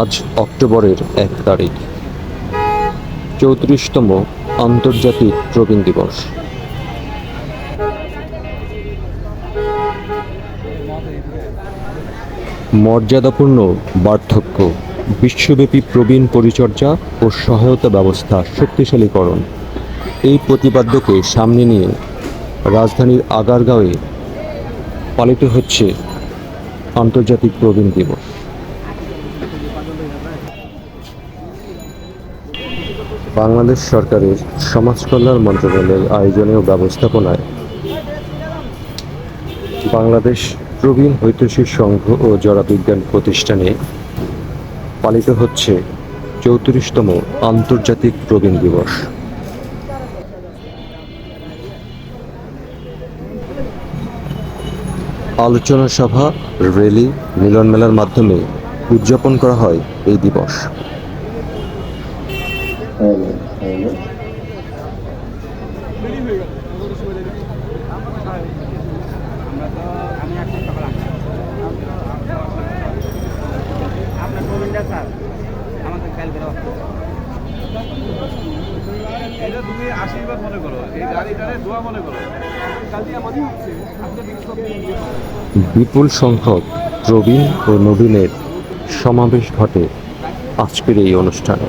আজ অক্টোবরের এক তারিখ। চৌত্রিশতম আন্তর্জাতিক প্রবীণ দিবস। মর্যাদাপূর্ণ বার্ধক্য। বিশ্বব্যাপী প্রবীণ পরিচর্যা ও সহায়তা ব্যবস্থা শক্তিশালীকরণ। এই প্রতিপাদ্যকে সামনে নিয়ে রাজধানীর আগারগাঁওয়ে পালিত হচ্ছে আন্তর্জাতিক প্রবীণ দিবস। বাংলাদেশ সরকারের সমাজ কল্যাণ মন্ত্রণালয়ের আয়োজনে ও ব্যবস্থাপনায় বাংলাদেশ প্রবীণ হৈতৈষী সংঘ ও জরা বিজ্ঞান প্রতিষ্ঠানে পালিত হচ্ছে চৌত্রিশতম আন্তর্জাতিক প্রবীণ দিবস। আলোচনা সভা র্যালি মিলন মেলার মাধ্যমে উদযাপন করা হয় এই দিবস। স্যার আমাকে কাল করে এটা তুমি আশীর্বাদ মনে করো এই গাড়িটারে দোয়া মনে করো। বিপুল সংখ্যক প্রবীণ ও নবীনের সমাবেশ ঘটে আজকের এই অনুষ্ঠানে।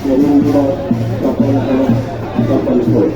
রবীন্দ্র তখন তখন ঘোষ